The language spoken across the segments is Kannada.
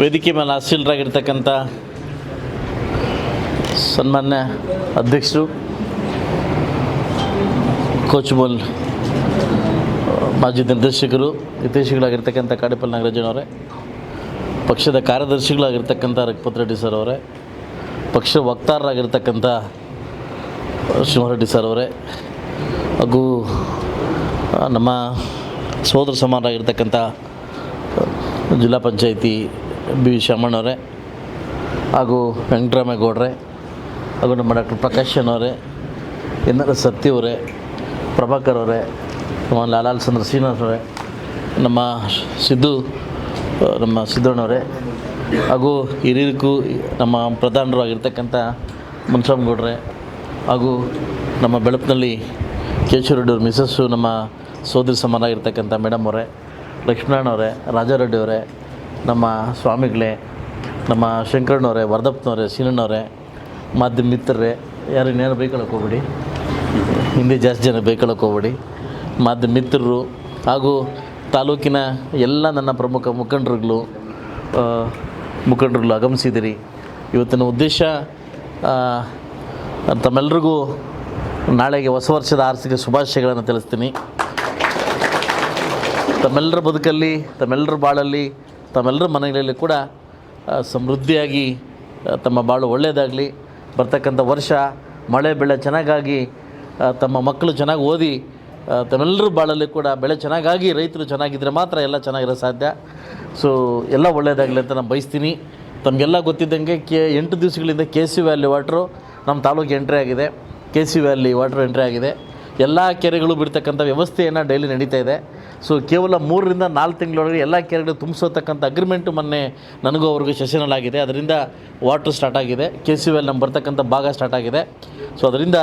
ವೇದಿಕೆ ಮೇಲೆ ಆಶೀಲರಾಗಿರ್ತಕ್ಕಂಥ ಸನ್ಮಾನ್ಯ ಅಧ್ಯಕ್ಷರು ಕೋಚ್ಮಲ್ ಮಾಜಿ ನಿರ್ದೇಶಕರು ನಿರ್ದೇಶಕರಾಗಿರ್ತಕ್ಕಂಥ ಕಾಡಿಪಲ್ ನಾಗರಾಜನವರೇ ಪಕ್ಷದ ಕಾರ್ಯದರ್ಶಿಗಳಾಗಿರ್ತಕ್ಕಂಥ ರಘುಪತ್ ರೆಡ್ಡಿ ಸರ್ ಅವರೇ ಪಕ್ಷ ವಕ್ತಾರರಾಗಿರ್ತಕ್ಕಂಥ ಶಿವರೆಡ್ಡಿ ಸರ್ ಅವರೇ, ಹಾಗೂ ನಮ್ಮ ಸೋದರ ಸಮಾನರಾಗಿರ್ತಕ್ಕಂಥ ಜಿಲ್ಲಾ ಪಂಚಾಯಿತಿ ಬಿ ವಿ ಹಾಗೂ ವೆಂಕಟರಾಮೇಗೌಡ್ರೆ, ಹಾಗೂ ನಮ್ಮ ಡಾಕ್ಟರ್ ಪ್ರಕಾಶ್ ಅವರೇ ಎನ್ ಸತ್ಯವರೇ ಪ್ರಭಾಕರ್ ಅವರೇ, ನಮ್ಮ ಲಾಲಾಲ್ ಚಂದ್ರ ಶ್ರೀನಿವಾಸ್ ಅವರೇ, ನಮ್ಮ ಸಿದ್ದು ನಮ್ಮ ಸಿದ್ದಣ್ಣವರೇ ಹಾಗೂ ಹಿರಿಯರಿಗೂ ನಮ್ಮ ಪ್ರಧಾನರು ಆಗಿರ್ತಕ್ಕಂಥ ಗೌಡ್ರೆ, ಹಾಗೂ ನಮ್ಮ ಬೆಳಪಿನಲ್ಲಿ ಕೇಶವರೆಡ್ಡಿಯವ್ರ ಮಿಸಸ್ಸು ನಮ್ಮ ಸೋದರಿ ಸಮಾನಾಗಿರ್ತಕ್ಕಂಥ ಮೇಡಮ್ ಅವರೇ, ಲಕ್ಷ್ಮೀನಾರಾಯಣ ಅವರೇ, ರಾಜಾರೆಡ್ಡಿ ಅವರೇ ನಮ್ಮ ಸ್ವಾಮಿಗಳೇ, ನಮ್ಮ ಶಂಕರಣ್ಣವರೇ ವರ್ಧಪ್ಪನವರೇ ಸೀನಣ್ಣವರೇ, ಮಾಧ್ಯಮ ಮಿತ್ರರೇ, ಯಾರು ಇನ್ನೇನು ಬೈಕೊಳಕ್ಕೆ ಹೋಗ್ಬಿಡಿ. ಹಿಂದೆ ಜಾಸ್ತಿ ಜನ ಬೈಕೊಳಕ್ಕೆ ಹೋಗ್ಬಿಡಿ. ಮಾಧ್ಯಮ ಮಿತ್ರರು ಹಾಗೂ ತಾಲೂಕಿನ ಎಲ್ಲ ನನ್ನ ಪ್ರಮುಖ ಮುಖಂಡರುಗಳು ಮುಖಂಡರುಗಳು ಆಗಮಿಸಿದಿರಿ ಇವತ್ತಿನ ಉದ್ದೇಶ ತಮ್ಮೆಲ್ಲರಿಗೂ ನಾಳೆಗೆ ಹೊಸ ವರ್ಷದ ಆರ್ಥಿಕ ಶುಭಾಶಯಗಳನ್ನು ತಿಳಿಸ್ತೀನಿ. ತಮ್ಮೆಲ್ಲರ ಬದುಕಲ್ಲಿ ತಮ್ಮೆಲ್ಲರ ಬಾಳಲ್ಲಿ ತಮ್ಮೆಲ್ಲರ ಮನೆಗಳಲ್ಲಿ ಕೂಡ ಸಮೃದ್ಧಿಯಾಗಿ ತಮ್ಮ ಬಾಳು ಒಳ್ಳೆಯದಾಗಲಿ, ಬರ್ತಕ್ಕಂಥ ವರ್ಷ, ಮಳೆ, ಬೆಳೆ ಚೆನ್ನಾಗಾಗಿ ತಮ್ಮ ಮಕ್ಕಳು ಚೆನ್ನಾಗಿ ಓದಿ ತಮ್ಮೆಲ್ಲರ ಬಾಳಲ್ಲಿ ಕೂಡ ಬೆಳೆ ಚೆನ್ನಾಗಾಗಿ ರೈತರು ಚೆನ್ನಾಗಿದ್ದರೆ ಮಾತ್ರ ಎಲ್ಲ ಚೆನ್ನಾಗಿರೋ ಸಾಧ್ಯ. ಸೊ ಎಲ್ಲ ಒಳ್ಳೆಯದಾಗಲಿ ಅಂತ ನಾನು ಬಯಸ್ತೀನಿ. ತಮಗೆಲ್ಲ ಗೊತ್ತಿದ್ದಂಗೆ ಕೆ, ಎಂಟು ದಿವಸಗಳಿಂದ ಕೆ ಸಿ ವ್ಯಾಲಿ ವಾಟ್ರು ನಮ್ಮ ತಾಲೂಕಿಗೆ ಎಂಟ್ರಿ ಆಗಿದೆ. K C valley water entry ಆಗಿದೆ. ಎಲ್ಲ ಕೆರೆಗಳು ಬಿಡ್ತಕ್ಕಂಥ ವ್ಯವಸ್ಥೆಯನ್ನು ಡೈಲಿ ನಡೀತಾ ಇದೆ. ಸೊ ಕೇವಲ ಮೂರರಿಂದ ನಾಲ್ಕು ತಿಂಗಳೊಳಗೆ ಎಲ್ಲ ಕೆರೆಗಳು ತುಂಬಿಸೋತಕ್ಕಂಥ ಅಗ್ರಿಮೆಂಟು ಮೊನ್ನೆ ನನಗೂ ಅವ್ರಿಗೂ ಸೆಷನಲ್ ಅದರಿಂದ ವಾಟ್ರ್ ಸ್ಟಾರ್ಟ್ ಆಗಿದೆ. ಕೆ ಸಿ ವೆಲ್ ನಮ್ಮ ಬರ್ತಕ್ಕಂಥ ಭಾಗ ಸ್ಟಾರ್ಟ್ ಆಗಿದೆ. ಸೊ ಅದರಿಂದ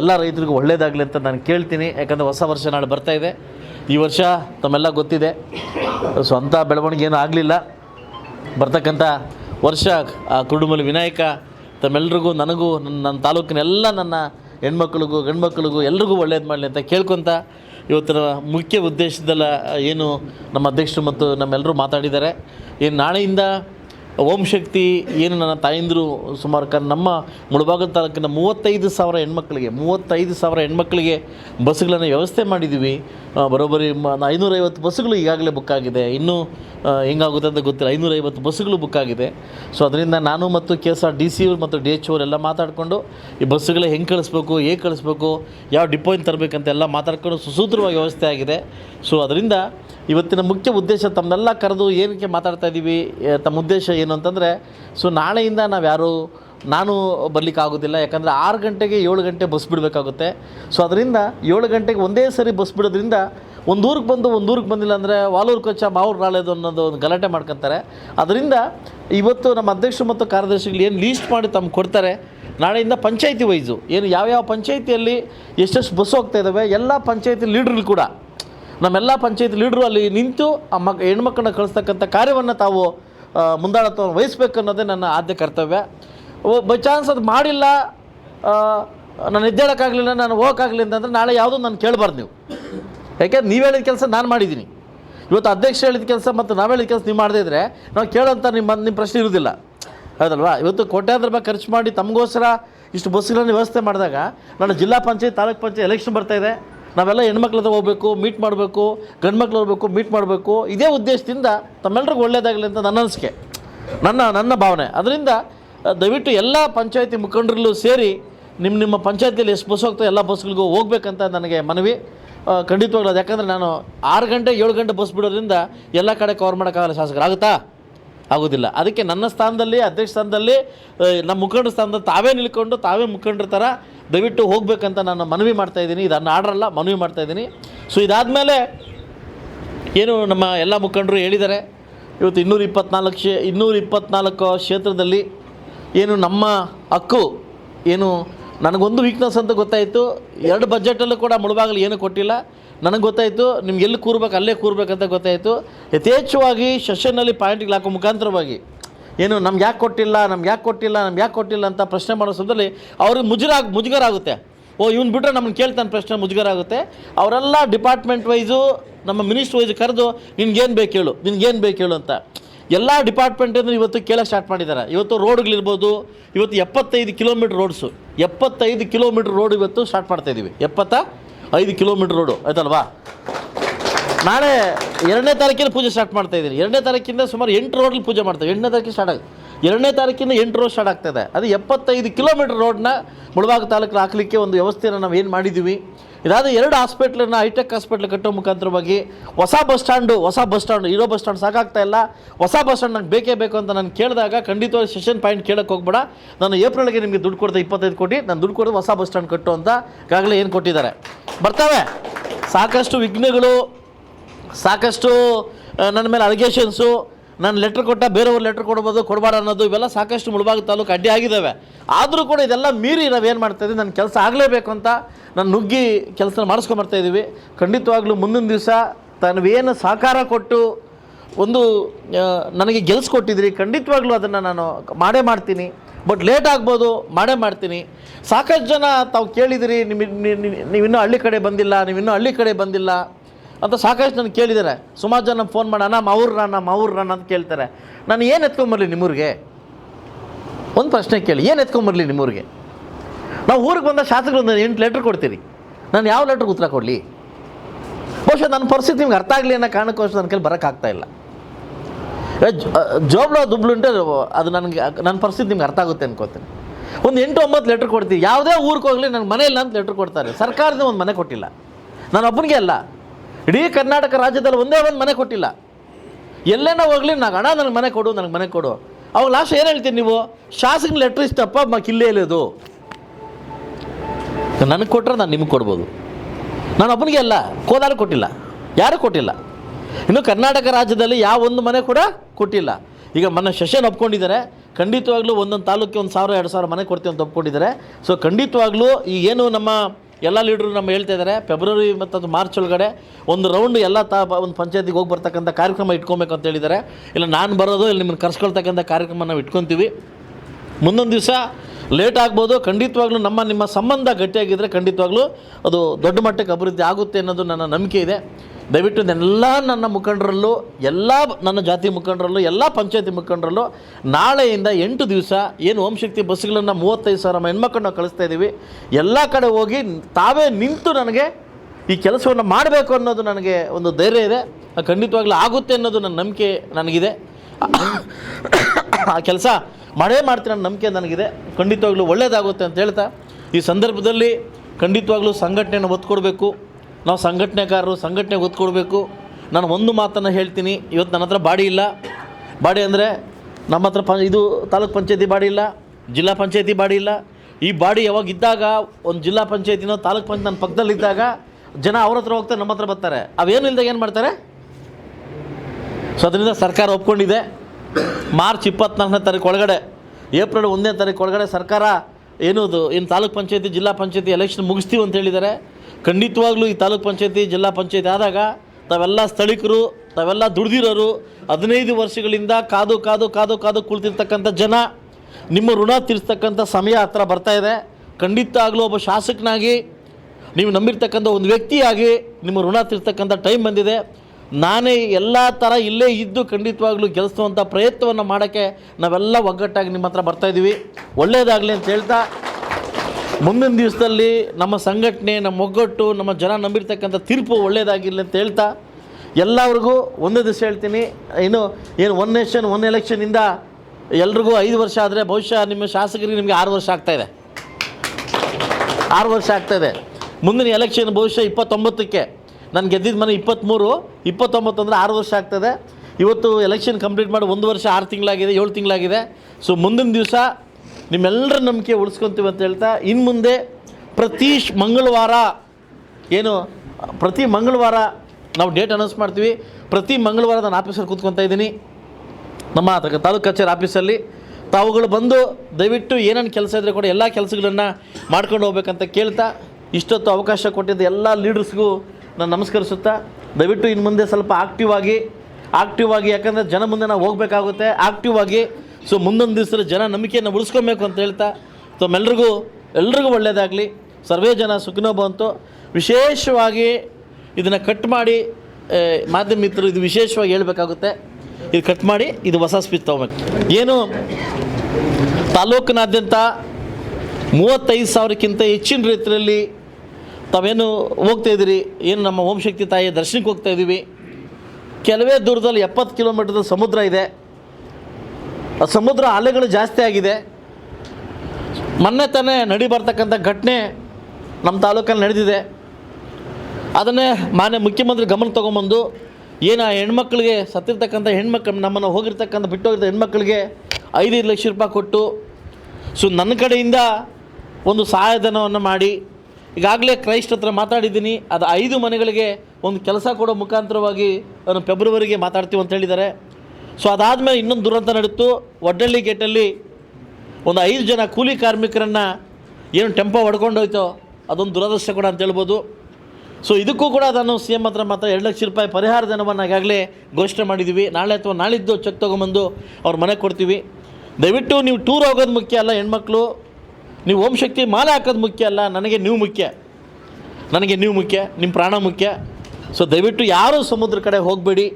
ಎಲ್ಲ ರೈತರಿಗೂ ಒಳ್ಳೇದಾಗಲಿ ಅಂತ ನಾನು ಕೇಳ್ತೀನಿ. ಯಾಕಂದರೆ ಹೊಸ ವರ್ಷ ನಾಳೆ ಬರ್ತಾ ಇದೆ. ಈ ವರ್ಷ ತಮ್ಮೆಲ್ಲ ಗೊತ್ತಿದೆ. ಸೊ ಅಂಥ ಬೆಳವಣಿಗೆ ಏನೂ ಆಗಲಿಲ್ಲ. ಬರ್ತಕ್ಕಂಥ ವರ್ಷ, ಆ ಕುರುಡುಮಲಿ ವಿನಾಯಕ, ತಮ್ಮೆಲ್ರಿಗೂ, ನನಗೂ ನನ್ನ ನನ್ನ ತಾಲೂಕಿನ ಎಲ್ಲ ನನ್ನ ಹೆಣ್ಮಕ್ಳಿಗೂ, ಗಂಡ್ಮಕ್ಳಿಗೂ ಎಲ್ರಿಗೂ ಒಳ್ಳೇದು ಮಾಡಲಿ ಅಂತ ಕೇಳ್ಕೊತ ಇವತ್ತಿನ ಮುಖ್ಯ ಉದ್ದೇಶದಲ್ಲ ಏನು ನಮ್ಮ ಅಧ್ಯಕ್ಷರು ಮತ್ತು ನಮ್ಮೆಲ್ಲರೂ ಮಾತಾಡಿದ್ದಾರೆ. ಏನು ನಾಳೆಯಿಂದ ಓಂ ಶಕ್ತಿ, ಏನು ನನ್ನ ತಾಯಂದಿರು ಸುಮಾರು ಕ ನಮ್ಮ ಮುಳಬಾಗದ ತಾಲೂಕಿನ ಮೂವತ್ತೈದು ಸಾವಿರ ಹೆಣ್ಮಕ್ಳಿಗೆ, ಮೂವತ್ತೈದು ಸಾವಿರ ಹೆಣ್ಮಕ್ಳಿಗೆ ಬಸ್ಸುಗಳನ್ನು ವ್ಯವಸ್ಥೆ ಮಾಡಿದ್ದೀವಿ ಬರೋಬ್ಬರಿ ಐನೂರೈವತ್ತು ಬಸ್ಸುಗಳು ಈಗಾಗಲೇ ಬುಕ್ ಆಗಿದೆ. ಇನ್ನೂ ಹೆಂಗಾಗುತ್ತೆ ಅಂತ ಗೊತ್ತಿಲ್ಲ. ಐನೂರೈವತ್ತು ಬಸ್ಸುಗಳು ಬುಕ್ ಆಗಿದೆ. ಸೊ ಅದರಿಂದ ನಾನು ಮತ್ತು K S R D C ಮತ್ತು ಡಿ ಎಚ್ ಅವರೆಲ್ಲ ಮಾತಾಡಿಕೊಂಡು ಈ ಬಸ್ಸುಗಳೇ ಹೆಂಗೆ ಕಳಿಸ್ಬೇಕು, ಹೇಗೆ ಕಳಿಸ್ಬೇಕು, ಯಾವ ಡಿಪೋಯಿಂದ ತರಬೇಕಂತೆಲ್ಲ ಮಾತಾಡ್ಕೊಂಡು ಸುಸೂತ್ರವಾಗಿ ವ್ಯವಸ್ಥೆ ಆಗಿದೆ. ಸೊ ಅದರಿಂದ ಇವತ್ತಿನ ಮುಖ್ಯ ಉದ್ದೇಶ ತಮ್ಮನ್ನೆಲ್ಲ ಕರೆದು ಏನಕ್ಕೆ ಮಾತಾಡ್ತಾ ಇದ್ದೀವಿ ತಮ್ಮ ಉದ್ದೇಶ ಏನು ಅಂತಂದರೆ, ಸೊ ನಾಳೆಯಿಂದ ನಾವು ಯಾರು ನಾನು ಬರ್ಲಿಕ್ಕೆ ಆಗೋದಿಲ್ಲ ಯಾಕಂದರೆ ಆರು ಗಂಟೆಗೆ ಏಳು ಗಂಟೆ ಬಸ್ ಬಿಡಬೇಕಾಗುತ್ತೆ. ಸೊ ಅದರಿಂದ ಏಳು ಗಂಟೆಗೆ ಒಂದೇ ಸರಿ ಬಸ್ ಬಿಡೋದ್ರಿಂದ ಒಂದು ಊರಿಗೆ ಬಂದು ಒಂದು ಊರಿಗೆ ಬಂದಿಲ್ಲ ಅಂದರೆ ವಾಲೂರು ಕೊಚ್ಚ, ಮಾವೂರು ನಾಳೆದು ಅನ್ನೋದು ಒಂದು ಗಲಾಟೆ ಮಾಡ್ಕೊತಾರೆ. ಅದರಿಂದ ಇವತ್ತು ನಮ್ಮ ಅಧ್ಯಕ್ಷರು ಮತ್ತು ಕಾರ್ಯದರ್ಶಿಗಳು ಏನು ಲೀಸ್ಟ್ ಮಾಡಿ ತಮ್ಗೆ ಕೊಡ್ತಾರೆ, ನಾಳೆಯಿಂದ ಪಂಚಾಯತಿ ವೈಸು, ಏನು ಯಾವ್ಯಾವ ಪಂಚಾಯತಿಯಲ್ಲಿ ಎಷ್ಟೆಷ್ಟು ಬಸ್ ಹೋಗ್ತಾ ಇದ್ದಾವೆ ಎಲ್ಲ ಪಂಚಾಯತಿ ಲೀಡ್ರ್ಗಳು ಕೂಡ ನಮ್ಮೆಲ್ಲ ಪಂಚಾಯತ್ ಲೀಡ್ರು ಅಲ್ಲಿ ನಿಂತು ಆ ಮಕ್ ಹೆಣ್ಮಕ್ಕಳನ್ನ ಕಳಿಸ್ತಕ್ಕಂಥ ಕಾರ್ಯವನ್ನು ತಾವು ಮುಂದಾಳತ್ವವನ್ನು ವಹಿಸ್ಬೇಕು ಅನ್ನೋದೇ ನನ್ನ ಆದ್ಯ ಕರ್ತವ್ಯ. ಬೈ ಚಾನ್ಸ್ ಅದು ಮಾಡಿಲ್ಲ ನಾನು ಎದ್ದೇಳೋಕ್ಕಾಗಲಿಲ್ಲ, ನಾನು ಹೋಗೋಕ್ಕಾಗಲಿ ಅಂತಂದರೆ ನಾಳೆ ಯಾವುದೂ ನಾನು ಕೇಳಬಾರ್ದು ನೀವು. ಯಾಕೆಂದ್ರೆ ನೀವು ಹೇಳಿದ ಕೆಲಸ ನಾನು ಮಾಡಿದ್ದೀನಿ. ಇವತ್ತು ಅಧ್ಯಕ್ಷ ಹೇಳಿದ ಕೆಲಸ ಮತ್ತು ನಾವು ಹೇಳಿದ ಕೆಲಸ ನೀವು ಮಾಡದೇ ಇದ್ದರೆ ನಾವು ಕೇಳೋಂಥ ನಿಮ್ಮ ನಿಮ್ಮ ಪ್ರಶ್ನೆ ಇರೋದಿಲ್ಲ. ಹೌದಲ್ವಾ? ಇವತ್ತು ಕೋಟ್ಯಾಂತರ ರೂಪಾಯಿ ಖರ್ಚು ಮಾಡಿ ತಮಗೋಸ್ಕರ ಇಷ್ಟು ಬಸ್ಸುಗಳನ್ನು ವ್ಯವಸ್ಥೆ ಮಾಡಿದಾಗ ನಾನು ಜಿಲ್ಲಾ ಪಂಚಾಯತ್, ತಾಲೂಕು ಪಂಚಾಯತ್ ಎಲೆಕ್ಷನ್ ಬರ್ತಾಯಿದೆ ನಾವೆಲ್ಲ ಹೆಣ್ಮಕ್ಳ ಹತ್ರ ಹೋಗ್ಬೇಕು ಮೀಟ್ ಮಾಡಬೇಕು ಗಂಡು ಮಕ್ಳು ಹೋಗ್ಬೇಕು ಮೀಟ್ ಮಾಡಬೇಕು. ಇದೇ ಉದ್ದೇಶದಿಂದ ತಮ್ಮೆಲ್ಲರಿಗೂ ಒಳ್ಳೆಯದಾಗಲಿ ಅಂತ ನನ್ನ ಅನಿಸಿಕೆ. ನನ್ನ ನನ್ನ ಭಾವನೆ. ಅದರಿಂದ ದಯವಿಟ್ಟು ಎಲ್ಲ ಪಂಚಾಯತಿ ಮುಖಂಡರಲ್ಲೂ ಸೇರಿ ನಿಮ್ಮ ನಿಮ್ಮ ಪಂಚಾಯತಿಯಲ್ಲಿ ಎಷ್ಟು ಬಸ್ ಹೋಗ್ತೋ ಎಲ್ಲ ಬಸ್ಗಳಿಗೂ ಹೋಗ್ಬೇಕಂತ ನನಗೆ ಮನವಿ. ಖಂಡಿತವಾಗ್ಲದು ಖಂಡಿತವಾಗ್ಲೂ ಯಾಕಂದರೆ ನಾನು ಆರು ಗಂಟೆ ಏಳು ಗಂಟೆ ಬಸ್ ಬಿಡೋದ್ರಿಂದ ಎಲ್ಲ ಕಡೆ ಕವರ್ ಮಾಡೋಕ್ಕಾಗಲ್ಲ ಶಾಸಕರು. ಆಗುತ್ತಾ? ಆಗೋದಿಲ್ಲ. ಅದಕ್ಕೆ ನನ್ನ ಸ್ಥಾನದಲ್ಲಿ, ಅಧ್ಯಕ್ಷ ಸ್ಥಾನದಲ್ಲಿ ನಮ್ಮ ಮುಖಂಡರ ಸ್ಥಾನದಲ್ಲಿ ತಾವೇ ನಿಲ್ಕೊಂಡು, ತಾವೇ ಮುಖಂಡರ ಥರ ದಯವಿಟ್ಟು ಹೋಗಬೇಕಂತ ನಾನು ಮನವಿ ಮಾಡ್ತಾ ಇದ್ದೀನಿ. ಇದನ್ನು ಆಡ್ರಲ್ಲ, ಮನವಿ ಮಾಡ್ತಾ ಇದ್ದೀನಿ. ಸೊ ಇದಾದಮೇಲೆ ಏನು ನಮ್ಮ ಎಲ್ಲ ಮುಖಂಡರು ಹೇಳಿದ್ದಾರೆ, ಇವತ್ತು ಇನ್ನೂರ ಇಪ್ಪತ್ನಾಲ್ಕು ಕ್ಷೇ ಇನ್ನೂರ ಇಪ್ಪತ್ನಾಲ್ಕು ಕ್ಷೇತ್ರದಲ್ಲಿ ಏನು ನಮ್ಮ ಹಕ್ಕು ಏನು ನನಗೊಂದು ವೀಕ್ನೆಸ್ ಅಂತ ಗೊತ್ತಾಯಿತು. ಎರಡು ಬಜೆಟಲ್ಲೂ ಕೂಡ ಮುಳುಬಾಗಲು ಏನೂ ಕೊಟ್ಟಿಲ್ಲ. ನನಗೆ ಗೊತ್ತಾಯಿತು, ನಿಮ್ಗೆ ಎಲ್ಲಿ ಕೂರ್ಬೇಕು, ಅಲ್ಲೇ ಕೂರ್ಬೇಕಂತ ಗೊತ್ತಾಯಿತು. ಯಥೇಚ್ಛವಾಗಿ ಸೆಷನ್ನಲ್ಲಿ ಪಾಯಿಂಟ್ಗಳು ಹಾಕೋ ಮುಖಾಂತರವಾಗಿ. ಏನು, ನಮ್ಗೆ ಯಾಕೆ ಕೊಟ್ಟಿಲ್ಲ, ನಮ್ಗೆ ಯಾಕೆ ಕೊಟ್ಟಿಲ್ಲ, ನಮ್ಗೆ ಯಾಕೆ ಕೊಟ್ಟಿಲ್ಲ ಅಂತ ಪ್ರಶ್ನೆ ಮಾಡೋ ಸಂದರ್ಭದಲ್ಲಿ ಅವ್ರಿಗೆ ಮುಜುರ ಮುಜುಗರ ಆಗುತ್ತೆ ಓ, ಇವ್ನು ಬಿಟ್ಟರೆ ನಮ್ಮನ್ನು ಕೇಳ್ತಾನೆ ಪ್ರಶ್ನೆ ಮುಜುಗರ ಆಗುತ್ತೆ ಅವರೆಲ್ಲ ಡಿಪಾರ್ಟ್ಮೆಂಟ್ ವೈಸು ನಮ್ಮ ಮಿನಿಸ್ಟ್ರ್ ವೈಸ್ ಕರೆದು, ನಿನ್ಗೇನು ಬೇಕು ಹೇಳು ನಿನ್ಗೇನು ಬೇಕು ಹೇಳು ಅಂತ. ಎಲ್ಲ ಡಿಪಾರ್ಟ್ಮೆಂಟಿಂದ ಇವತ್ತು ಕೇಳಕ್ಕೆ ಸ್ಟಾರ್ಟ್ ಮಾಡಿದ್ದಾರೆ. ಇವತ್ತು ರೋಡ್ಗಳಿರ್ಬೋದು, ಇವತ್ತು ಎಪ್ಪತ್ತೈದು ಕಿಲೋಮೀಟ್ರ್ ರೋಡ್ಸು ಎಪ್ಪತ್ತೈದು ಕಿಲೋಮೀಟ್ರ್ ರೋಡ್ ಇವತ್ತು ಸ್ಟಾರ್ಟ್ ಮಾಡ್ತಾ ಇದ್ದೀವಿ ಎಪ್ಪತ್ತ ಐದು ಕಿಲೋಮೀಟ್ರ್ ರೋಡು ಆಯ್ತಲ್ವಾ? ನಾಳೆ ಎರಡನೇ ತಾರೀಕಿನ ಪೂಜೆ ಸ್ಟಾರ್ಟ್ ಮಾಡ್ತಾ ಇದ್ದೀನಿ ಎರಡನೇ ತಾರೀಕಿಂದ ಸುಮಾರು ಎಂಟು ರೋಡ್ಲಿ ಪೂಜೆ ಮಾಡ್ತೇವೆ. ಎಂಟನೇ ತಾರೀಕಿಗೆ ಸ್ಟಾರ್ಟ್ ಆಗುತ್ತೆ. ಎರಡನೇ ತಾರೀಕಿಂದ ಎಂಟು ರೋಡ್ ಸ್ಟಾರ್ಟ್ ಆಗ್ತದೆ. ಅದು ಎಪ್ಪತ್ತೈದು ಕಿಲೋಮೀಟರ್ ರೋಡ್ನ ಮುಳಬಾಗ ತಾಲೂಕು ಹಾಕಲಿಕ್ಕೆ ಒಂದು ವ್ಯವಸ್ಥೆಯನ್ನು ನಾವು ಏನು ಮಾಡಿದ್ದೀವಿ ಇದಾದ ಎರಡು ಹಾಸ್ಪಿಟ್ಲನ್ನು ಹೈಟೆಕ್ ಹಾಸ್ಪಿಟ್ಲ್ ಕಟ್ಟೋ ಮುಖಾಂತರವಾಗಿ ಹೊಸ ಬಸ್ ಸ್ಟ್ಯಾಂಡು ಹೊಸ ಬಸ್ ಸ್ಟ್ಯಾಂಡ್ ಇರೋ ಬಸ್ ಸ್ಟ್ಯಾಂಡ್ ಸಾಕಾಗ್ತಾ ಇಲ್ಲ. ಹೊಸ ಬಸ್ ಸ್ಟ್ಯಾಂಡ್ ನಂಗೆ ಬೇಕೇ ಬೇಕು ಅಂತ ನಾನು ಕೇಳಿದಾಗ ಖಂಡಿತವಾಗಿ ಸೆಷನ್ ಪಾಯಿಂಟ್ ಕೇಳೋಕೆ ಹೋಗ್ಬೇಡ. ನಾನು ಏಪ್ರಿಲ್ಗೆ ನಿಮಗೆ ದುಡ್ಡು ಕೊಡ್ದೆ ಇಪ್ಪತ್ತೈದು ಕೋಟಿ. ನಾನು ದುಡ್ಡು ಕೊಡೋದು ಹೊಸ ಬಸ್ ಸ್ಟ್ಯಾಂಡ್ ಕಟ್ಟು ಅಂತ ಈಗಾಗಲೇ ಏನು ಕೊಟ್ಟಿದ್ದಾರೆ. ಬರ್ತವೆ. ಸಾಕಷ್ಟು ವಿಘ್ನಗಳು, ಸಾಕಷ್ಟು ನನ್ನ ಮೇಲೆ ಅಲಿಗೇಷನ್ಸು ನಾನು ಲೆಟ್ರ್ ಕೊಟ್ಟ, ಬೇರೆಯವ್ರು ಲೆಟ್ರ್ ಕೊಡ್ಬೋದು ಕೊಡಬಾರ ಅನ್ನೋದು ಇವೆಲ್ಲ ಸಾಕಷ್ಟು ಮುಳಬಾಗ ತಾಲೂಕು ಅಡ್ಡಿ ಆಗಿದ್ದಾವೆ ಆದರೂ ಕೂಡ ಇದೆಲ್ಲ ಮೀರಿ ನಾವೇನು ಮಾಡ್ತಾಯಿದ್ದೀವಿ ನನ್ನ ಕೆಲಸ ಆಗಲೇಬೇಕು ಅಂತ ನಾನು ನುಗ್ಗಿ ಕೆಲಸ ಮಾಡಿಸ್ಕೊಂಬರ್ತಾ ಇದ್ದೀವಿ. ಖಂಡಿತವಾಗ್ಲೂ ಮುಂದಿನ ದಿವಸ ತಾವೇನು ಸಹಕಾರ ಕೊಟ್ಟು ಒಂದು ನನಗೆ ಗೆಲ್ಸ್ಕೊಟ್ಟಿದ್ರಿ ಖಂಡಿತವಾಗ್ಲೂ ಅದನ್ನು ನಾನು ಮಾಡೇ ಮಾಡ್ತೀನಿ. ಬಟ್ ಲೇಟ್ ಆಗ್ಬೋದು, ಮಾಡೇ ಮಾಡ್ತೀನಿ. ಸಾಕಷ್ಟು ಜನ ತಾವು ಕೇಳಿದಿರಿ ನಿಮ್ಮ ನೀವಿನ್ನೂ ಹಳ್ಳಿ ಕಡೆ ಬಂದಿಲ್ಲ ನೀವಿನ್ನೂ ಹಳ್ಳಿ ಕಡೆ ಬಂದಿಲ್ಲ. ಅಂತ ಸಾಕಷ್ಟು ನನಗೆ ಕೇಳಿದ್ದಾರೆ ಸುಮಾರು ಜನ ಫೋನ್ ಮಾಡೋಣ ಅಣ್ಣ ಮಾವ್ರ ಅಣ್ಣ ಮಾವ್ರ ಅಣ್ಣ ಅಂತ ಕೇಳ್ತಾರೆ. ನಾನು ಏನು ಎತ್ಕೊಂಬರ್ಲಿ ನಿಮ್ಮೂರಿಗೆ ಒಂದು ಪ್ರಶ್ನೆ ಕೇಳಿ, ಏನು ಎತ್ಕೊಂಬರ್ಲಿ ನಿಮ್ಮೂರಿಗೆ ನಾವು ಊರಿಗೆ ಬಂದ ಶಾಸಕರು ಒಂದು ಎಂಟು ಲೆಟ್ರ್ ಕೊಡ್ತೀರಿ. ನಾನು ಯಾವ ಲೆಟ್ರ್ ಉತ್ತರ ಕೊಡಲಿ? ಬಹುಶಃ ನನ್ನ ಪರಿಸ್ಥಿತಿ ನಿಮ್ಗೆ ಅರ್ಥ ಆಗಲಿ ಅನ್ನೋ ಕಾರಣಕ್ಕೋಸ್ಕರ ನನ್ನ ಕೈಲಿ ಬರೋಕ್ಕಾಗ್ತಾ ಇಲ್ಲ. ಜೋಬ್ಲ ದುಬ್ಲು ಉಂಟೆ, ಅದು ನನಗೆ ನನ್ನ ಪರಿಸ್ಥಿತಿ ನಿಮ್ಗೆ ಅರ್ಥ ಆಗುತ್ತೆ ಅನ್ಕೋತೀನಿ. ಒಂದು ಎಂಟು ಒಂಬತ್ತು ಲೆಟ್ರ್ ಕೊಡ್ತೀವಿ ಯಾವುದೇ ಊರಿಗೆ ಹೋಗಲಿ ನನ್ನ ಮನೆ ಇಲ್ಲ ಅಂತ ಲೆಟ್ರ್ ಕೊಡ್ತಾರೆ. ಸರ್ಕಾರದ ಒಂದು ಮನೆ ಕೊಟ್ಟಿಲ್ಲ. ನಾನು ಒಬ್ಬನಿಗೆ ಅಲ್ಲ. ಇಡೀ ಕರ್ನಾಟಕ ರಾಜ್ಯದಲ್ಲಿ ಒಂದೇ ಒಂದು ಮನೆ ಕೊಟ್ಟಿಲ್ಲ. ಎಲ್ಲೇನೋ ಹೋಗ್ಲಿ, ನಾನು ಹಣ ನನಗೆ ಮನೆ ಕೊಡು, ನನಗೆ ಮನೆ ಕೊಡು. ಅವಾಗ ಲಾಸ್ಟ್ ಏನು ಹೇಳ್ತೀನಿ ನೀವು? ಶಾಸಕನ ಲೆಟ್ರ್ ಇಷ್ಟಪ್ಪ ಮ ಕಿಲ್ಲೇ ಇಲ್ಲದು ನನಗೆ ಕೊಟ್ಟರೆ ನಾನು ನಿಮಗೆ ಕೊಡ್ಬೋದು. ನಾನು ಒಬ್ಬನಿಗೆ ಅಲ್ಲ, ಕೋಲಾರ ಕೊಟ್ಟಿಲ್ಲ. ಯಾರೂ ಕೊಟ್ಟಿಲ್ಲ? ಇನ್ನು ಕರ್ನಾಟಕ ರಾಜ್ಯದಲ್ಲಿ ಯಾವ ಒಂದು ಮನೆ ಕೂಡ ಕೊಟ್ಟಿಲ್ಲ. ಈಗ ಮನೆ ಸೆಷನ್ ಒಪ್ಕೊಂಡಿದ್ದಾರೆ. ಖಂಡಿತವಾಗ್ಲೂ ಒಂದೊಂದು ತಾಲೂಕಿಗೆ ಒಂದು ಸಾವಿರ, ಎರಡು ಸಾವಿರ ಮನೆ ಕೊಡ್ತೀವಿ ಅಂತ ಒಪ್ಕೊಂಡಿದ್ದಾರೆ. ಸೊ ಖಂಡಿತವಾಗ್ಲೂ ಈ ಏನು ನಮ್ಮ ಎಲ್ಲ ಲೀಡ್ರು ನಮ್ಮ ಹೇಳ್ತಾ ಇದ್ದಾರೆ ಫೆಬ್ರವರಿ ಮತ್ತು ಮಾರ್ಚ್ ಒಳಗಡೆ ಒಂದು ರೌಂಡ್ ಎಲ್ಲ ತಾ ಒಂದು ಪಂಚಾಯತಿಗೆ ಹೋಗಿ ಬರ್ತಕ್ಕಂಥ ಕಾರ್ಯಕ್ರಮ ಇಟ್ಕೊಬೇಕು ಅಂತ ಹೇಳಿದ್ದಾರೆ. ಇಲ್ಲ, ನಾನು ಬರೋದು, ಇಲ್ಲಿ ನಿಮ್ಮನ್ನು ಕರ್ಸ್ಕೊಳ್ತಕ್ಕಂಥ ಕಾರ್ಯಕ್ರಮ ನಾವು ಇಟ್ಕೊತೀವಿ. ಮುಂದೊಂದು ದಿವಸ ಲೇಟ್ ಆಗ್ಬೋದು, ಖಂಡಿತವಾಗ್ಲೂ ನಮ್ಮ ನಿಮ್ಮ ಸಂಬಂಧ ಗಟ್ಟಿಯಾಗಿದ್ದರೆ ಖಂಡಿತವಾಗ್ಲೂ ಅದು ದೊಡ್ಡ ಮಟ್ಟಕ್ಕೆ ಅಭಿವೃದ್ಧಿ ಆಗುತ್ತೆ ಅನ್ನೋದು ನನ್ನ ನಂಬಿಕೆ ಇದೆ. ದಯವಿಟ್ಟು ಎಲ್ಲ ನನ್ನ ಮುಖಂಡರಲ್ಲೂ, ಎಲ್ಲ ನನ್ನ ಜಾತಿ ಮುಖಂಡರಲ್ಲೂ, ಎಲ್ಲ ಪಂಚಾಯತಿ ಮುಖಂಡರಲ್ಲೂ, ನಾಳೆಯಿಂದ ಎಂಟು ದಿವಸ ಏನು ಓಂಶಕ್ತಿ ಬಸ್ಗಳನ್ನು ಮೂವತ್ತೈದು ಸಾವಿರ ಹೆಣ್ಮಕ್ಕಳನ್ನ ಕಳಿಸ್ತಾ ಇದ್ದೀವಿ ಎಲ್ಲ ಕಡೆ ಹೋಗಿ ತಾವೇ ನಿಂತು ನನಗೆ ಈ ಕೆಲಸವನ್ನು ಮಾಡಬೇಕು ಅನ್ನೋದು ನನಗೆ ಒಂದು ಧೈರ್ಯ ಇದೆ. ಖಂಡಿತವಾಗ್ಲೂ ಆಗುತ್ತೆ ಅನ್ನೋದು ನನ್ನ ನಂಬಿಕೆ ನನಗಿದೆ. ಆ ಕೆಲಸ ಮಾಡೇ ಮಾಡ್ತೀನಿ ನನ್ನ ನಂಬಿಕೆ ನನಗಿದೆ. ಖಂಡಿತವಾಗ್ಲೂ ಒಳ್ಳೆಯದಾಗುತ್ತೆ ಅಂತ ಹೇಳ್ತಾ, ಈ ಸಂದರ್ಭದಲ್ಲಿ ಖಂಡಿತವಾಗ್ಲೂ ಸಂಘಟನೆಯನ್ನು ಒತ್ತು ಕೊಡಬೇಕು. ನಾವು ಸಂಘಟನೆಕಾರರು ಸಂಘಟನೆಗೆ ಒತ್ತು ನಾನು ಒಂದು ಮಾತನ್ನು ಹೇಳ್ತೀನಿ. ಇವತ್ತು ನನ್ನ ಹತ್ರ ಬಾಡಿ ಇಲ್ಲ. ಬಾಡಿ ಅಂದರೆ ನಮ್ಮ ಹತ್ರ ಪ ಇದು ತಾಲೂಕ್ ಪಂಚಾಯತಿ ಬಾಡಿ ಇಲ್ಲ, ಜಿಲ್ಲಾ ಪಂಚಾಯತಿ ಬಾಡಿ ಇಲ್ಲ. ಈ ಬಾಡಿ ಯಾವಾಗ ಇದ್ದಾಗ, ಒಂದು ಜಿಲ್ಲಾ ಪಂಚಾಯತಿನೋ ತಾಲೂಕ್ ಪಂಚಾಯತ್ ನನ್ನ ಪಕ್ಕದಲ್ಲಿದ್ದಾಗ ಜನ ಅವ್ರ ಹತ್ರ ಹೋಗ್ತಾರೆ, ನಮ್ಮ ಹತ್ರ ಬರ್ತಾರೆ. ಅವೇನು ಇಲ್ದಾಗ ಏನು ಮಾಡ್ತಾರೆ? ಸೊ, ಅದರಿಂದ ಸರ್ಕಾರ ಒಪ್ಕೊಂಡಿದೆ. ಮಾರ್ಚ್ ಇಪ್ಪತ್ನಾಲ್ಕನೇ ತಾರೀಕು ಒಳಗಡೆ, ಏಪ್ರಿಲ್ ಒಂದನೇ ತಾರೀಕು ಒಳಗಡೆ ಸರ್ಕಾರ ಏನದು, ಏನು ತಾಲೂಕ್ ಪಂಚಾಯತಿ, ಜಿಲ್ಲಾ ಪಂಚಾಯತಿ ಎಲೆಕ್ಷನ್ ಮುಗಿಸ್ತೀವಿ ಅಂತ ಹೇಳಿದ್ದಾರೆ ಖಂಡಿತವಾಗ್ಲೂ ಈ ತಾಲೂಕ್ ಪಂಚಾಯತಿ, ಜಿಲ್ಲಾ ಪಂಚಾಯತಿ ಆದಾಗ ತಾವೆಲ್ಲ ಸ್ಥಳೀಕರು, ತಾವೆಲ್ಲ ದುಡ್ದಿರೋರು, ಹದಿನೈದು ವರ್ಷಗಳಿಂದ ಕಾದು ಕಾದು ಕಾದು ಕಾದು ಕುಳಿತಿರ್ತಕ್ಕಂಥ ಜನ, ನಿಮ್ಮ ಋಣ ತೀರಿಸ್ತಕ್ಕಂಥ ಸಮಯ ಹತ್ರ ಬರ್ತಾ ಇದೆ. ಖಂಡಿತ ಆಗಲೂ ಒಬ್ಬ ಶಾಸಕನಾಗಿ, ನೀವು ನಂಬಿರ್ತಕ್ಕಂಥ ಒಂದು ವ್ಯಕ್ತಿಯಾಗಿ ನಿಮ್ಮ ಋಣ ತೀರ್ತಕ್ಕಂಥ ಟೈಮ್ ಬಂದಿದೆ. ನಾನೇ ಎಲ್ಲ ಥರ ಇಲ್ಲೇ ಇದ್ದು ಖಂಡಿತವಾಗ್ಲೂ ಗೆಲ್ಲಿಸುವಂಥ ಪ್ರಯತ್ನವನ್ನು ಮಾಡೋಕ್ಕೆ ನಾವೆಲ್ಲ ಒಗ್ಗಟ್ಟಾಗಿ ನಿಮ್ಮ ಹತ್ರ ಬರ್ತಾಯಿದ್ದೀವಿ ಒಳ್ಳೆಯದಾಗಲಿ ಅಂತ ಹೇಳ್ತಾ, ಮುಂದಿನ ದಿವಸದಲ್ಲಿ ನಮ್ಮ ಸಂಘಟನೆ, ನಮ್ಮ ಒಗ್ಗಟ್ಟು, ನಮ್ಮ ಜನ ನಂಬಿರ್ತಕ್ಕಂಥ ತೀರ್ಪು ಒಳ್ಳೆಯದಾಗಿರಲಿ ಅಂತ ಹೇಳ್ತಾ ಎಲ್ಲರಿಗೂ ಒಂದೇ ದಿವಸ ಹೇಳ್ತೀನಿ. ಏನು ಏನು ಒನ್ ನೇಷನ್ ಒನ್ ಎಲೆಕ್ಷನಿಂದ ಎಲ್ರಿಗೂ ಐದು ವರ್ಷ ಆದರೆ ಬಹುಶಃ ನಿಮ್ಮ ಶಾಸಕರಿಗೆ ನಿಮಗೆ ಆರು ವರ್ಷ ಆಗ್ತಾಯಿದೆ ಆರು ವರ್ಷ ಆಗ್ತಾಯಿದೆ ಮುಂದಿನ ಎಲೆಕ್ಷನ್ ಬಹುಶಃ ಇಪ್ಪತ್ತೊಂಬತ್ತಕ್ಕೆ. ನಾನು ಗೆದ್ದಿದ್ದ ಮನೆ ಇಪ್ಪತ್ತ್ಮೂರು ಇಪ್ಪತ್ತೊಂಬತ್ತು ಅಂದರೆ ಆರು ವರ್ಷ ಆಗ್ತದೆ. ಇವತ್ತು ಎಲೆಕ್ಷನ್ ಕಂಪ್ಲೀಟ್ ಮಾಡಿ ಒಂದು ವರ್ಷ ಆರು ತಿಂಗಳಾಗಿದೆ, ಏಳು ತಿಂಗಳಾಗಿದೆ. ಸೊ ಮುಂದಿನ ದಿವಸ ನಿಮ್ಮೆಲ್ಲರ ನಂಬಿಕೆ ಉಳಿಸ್ಕೊತೀವಿ ಅಂತ ಹೇಳ್ತಾ ಇನ್ನು ಮುಂದೆ ಪ್ರತಿ ಮಂಗಳವಾರ ಏನು, ಪ್ರತಿ ಮಂಗಳವಾರ ನಾವು ಡೇಟ್ ಅನೌನ್ಸ್ ಮಾಡ್ತೀವಿ. ಪ್ರತಿ ಮಂಗಳವಾರ ನಾನು ಆಫೀಸಲ್ಲಿ ಕೂತ್ಕೊತಾ ಇದ್ದೀನಿ. ನಮ್ಮ ತಾಲೂಕು ಕಚೇರಿ ಆಫೀಸಲ್ಲಿ ತಾವುಗಳು ಬಂದು ದಯವಿಟ್ಟು ಏನೇನು ಕೆಲಸ ಇದ್ದರೆ ಕೂಡ ಎಲ್ಲ ಕೆಲಸಗಳನ್ನು ಮಾಡ್ಕೊಂಡು ಹೋಗ್ಬೇಕಂತ ಕೇಳ್ತಾ, ಇಷ್ಟೊತ್ತು ಅವಕಾಶ ಕೊಟ್ಟಿದ್ದ ಎಲ್ಲ ಲೀಡರ್ಸ್ಗೂ ನಾನು ನಮಸ್ಕರಿಸುತ್ತಾ, ದಯವಿಟ್ಟು ಇನ್ನು ಮುಂದೆ ಸ್ವಲ್ಪ ಆಕ್ಟಿವ್ ಆಗಿ ಆಕ್ಟಿವ್ ಆಗಿ, ಯಾಕಂದರೆ ಜನ ಮುಂದೆ ನಾವು ಹೋಗಬೇಕಾಗುತ್ತೆ. ಆಕ್ಟಿವ್ ಆಗಿ ಸೊ ಮುಂದೊಂದು ದಿವಸದ ಜನ ನಂಬಿಕೆಯನ್ನು ಉಳಿಸ್ಕೊಬೇಕು ಅಂತ ಹೇಳ್ತಾ ತಮ್ಮೆಲ್ರಿಗೂ ಎಲ್ರಿಗೂ ಒಳ್ಳೆಯದಾಗಲಿ ಸರ್ವೇ ಜನ ಸುಖಿನೋ ಬಂತು ವಿಶೇಷವಾಗಿ ಇದನ್ನು ಕಟ್ ಮಾಡಿ ಮಾಧ್ಯಮ ಮಿತ್ರರು ಇದು ವಿಶೇಷವಾಗಿ ಹೇಳಬೇಕಾಗುತ್ತೆ. ಇದು ಕಟ್ ಮಾಡಿ, ಇದು ಹೊಸ ಸ್ಪೀಚ್ ತೊಗೋಬೇಕು. ಏನು? ತಾಲೂಕಿನಾದ್ಯಂತ ಮೂವತ್ತೈದು ಸಾವಿರಕ್ಕಿಂತ ಹೆಚ್ಚಿನ ರೀತಿಯಲ್ಲಿ ತಾವೇನು ಹೋಗ್ತಾ ಇದ್ದೀರಿ? ಏನು ನಮ್ಮ ಓಂ ಶಕ್ತಿ ತಾಯಿಯ ದರ್ಶನಕ್ಕೆ ಹೋಗ್ತಾ ಇದ್ದೀವಿ. ಕೆಲವೇ ದೂರದಲ್ಲಿ ಎಪ್ಪತ್ತು ಕಿಲೋಮೀಟರ್ ಸಮುದ್ರ ಇದೆ. ಆ ಸಮುದ್ರ ಅಲೆಗಳು ಜಾಸ್ತಿ ಆಗಿದೆ. ಮೊನ್ನೆ ತಾನೇ ನಡಿ ಬರ್ತಕ್ಕಂಥ ಘಟನೆ ನಮ್ಮ ತಾಲೂಕಲ್ಲಿ ನಡೆದಿದೆ. ಅದನ್ನೇ ಮಾನ್ಯ ಮುಖ್ಯಮಂತ್ರಿ ಗಮನ ತೊಗೊಂಬಂದು, ಏನು ಆ ಹೆಣ್ಮಕ್ಳಿಗೆ ಸತ್ತಿರ್ತಕ್ಕಂಥ ಹೆಣ್ಮಕ್ಳು, ನಮ್ಮನ್ನು ಹೋಗಿರ್ತಕ್ಕಂಥ ಬಿಟ್ಟೋಗಿರ್ತ ಹೆಣ್ಮಕ್ಳಿಗೆ ಐದೈದು ಲಕ್ಷ ರೂಪಾಯಿ ಕೊಟ್ಟು, ಸೊ ನನ್ನ ಕಡೆಯಿಂದ ಒಂದು ಸಹಾಯಧನವನ್ನು ಮಾಡಿ ಈಗಾಗಲೇ ಕ್ರೈಸ್ಟ್ ಹತ್ರ ಮಾತಾಡಿದ್ದೀನಿ. ಅದು ಐದು ಮನೆಗಳಿಗೆ ಒಂದು ಕೆಲಸ ಕೊಡೋ ಮುಖಾಂತರವಾಗಿ ಅದನ್ನು ಫೆಬ್ರವರಿಗೆ ಮಾತಾಡ್ತೀವಿ ಅಂತ ಹೇಳಿದ್ದಾರೆ. ಸೊ ಅದಾದಮೇಲೆ ಇನ್ನೊಂದು ದುರಂತ ನಡೀತು ಒಡ್ಡಳ್ಳಿ ಗೇಟಲ್ಲಿ ಒಂದು ಐದು ಜನ ಕೂಲಿ ಕಾರ್ಮಿಕರನ್ನು ಏನು ಟೆಂಪೋ ಹೊಡ್ಕೊಂಡೋಯ್ತೋ ಅದೊಂದು ದುರದೃಷ್ಟ ಕೂಡ ಅಂತ ಹೇಳ್ಬೋದು. ಸೊ ಇದಕ್ಕೂ ಕೂಡ ನಾನು ಸಿ ಎಂ ಹತ್ರ ಮಾತ್ರ ಎರಡು ಲಕ್ಷ ರೂಪಾಯಿ ಪರಿಹಾರ ಧನವನ್ನು ಈಗಾಗಲೇ ಘೋಷಣೆ ಮಾಡಿದ್ದೀವಿ. ನಾಳೆ ಅಥವಾ ನಾಳಿದ್ದು ಚೆಕ್ ತೊಗೊಂಬಂದು ಅವ್ರ ಮನೆಗೆ ಕೊಡ್ತೀವಿ. ದಯವಿಟ್ಟು ನೀವು ಟೂರ್ ಹೋಗೋದು ಮುಖ್ಯ ಅಲ್ಲ, ಹೆಣ್ಮಕ್ಳು. ನೀವು ಓಂ ಶಕ್ತಿ ಮಾಲೆ ಹಾಕೋದು ಮುಖ್ಯ ಅಲ್ಲ, ನನಗೆ ನೀವು ಮುಖ್ಯ. ನನಗೆ ನೀವು ಮುಖ್ಯ ನಿಮ್ಮ ಪ್ರಾಣ ಮುಖ್ಯ. ಸೊ ದಯವಿಟ್ಟು ಯಾರೂ ಸಮುದ್ರ ಕಡೆ ಹೋಗಬೇಡಿ.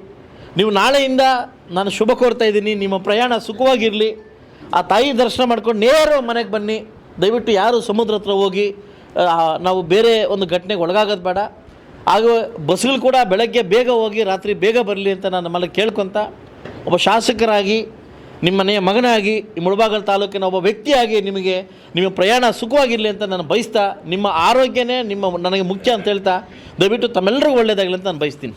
ನೀವು ನಾಳೆಯಿಂದ ನಾನು ಶುಭ ಕೋರ್ತಾ ಇದ್ದೀನಿ, ನಿಮ್ಮ ಪ್ರಯಾಣ ಸುಖವಾಗಿರಲಿ. ಆ ತಾಯಿ ದರ್ಶನ ಮಾಡ್ಕೊಂಡು ನೇರ ಮನೆಗೆ ಬನ್ನಿ. ದಯವಿಟ್ಟು ಯಾರು ಸಮುದ್ರ ಹತ್ರ ಹೋಗಿ ನಾವು ಬೇರೆ ಒಂದು ಘಟನೆಗೆ ಒಳಗಾಗೋದು ಬೇಡ. ಹಾಗೂ ಬಸ್ಗಳು ಕೂಡ ಬೆಳಗ್ಗೆ ಬೇಗ ಹೋಗಿ, ರಾತ್ರಿ ಬೇಗ ಬರಲಿ ಅಂತ ನಾನು ನಮ್ಮಲ್ಲಿ ಕೇಳ್ಕೊತ, ಒಬ್ಬ ಶಾಸಕರಾಗಿ ನಿಮ್ಮ ಮನೆಯ ಮಗನಾಗಿ ಮುಳಬಾಗಲ್ ತಾಲೂಕಿನ ಒಬ್ಬ ವ್ಯಕ್ತಿಯಾಗಿ ನಿಮಗೆ, ನಿಮ್ಮ ಪ್ರಯಾಣ ಸುಖವಾಗಿರಲಿ ಅಂತ ನಾನು ಬಯಸ್ತಾ, ನಿಮ್ಮ ಆರೋಗ್ಯನೇ ನಿಮ್ಮ ನನಗೆ ಮುಖ್ಯ ಅಂತ ಹೇಳ್ತಾ, ದಯವಿಟ್ಟು ತಮ್ಮೆಲ್ಲರಿಗೂ ಒಳ್ಳೆಯದಾಗಲಿ ಅಂತ ನಾನು ಬಯಸ್ತೀನಿ.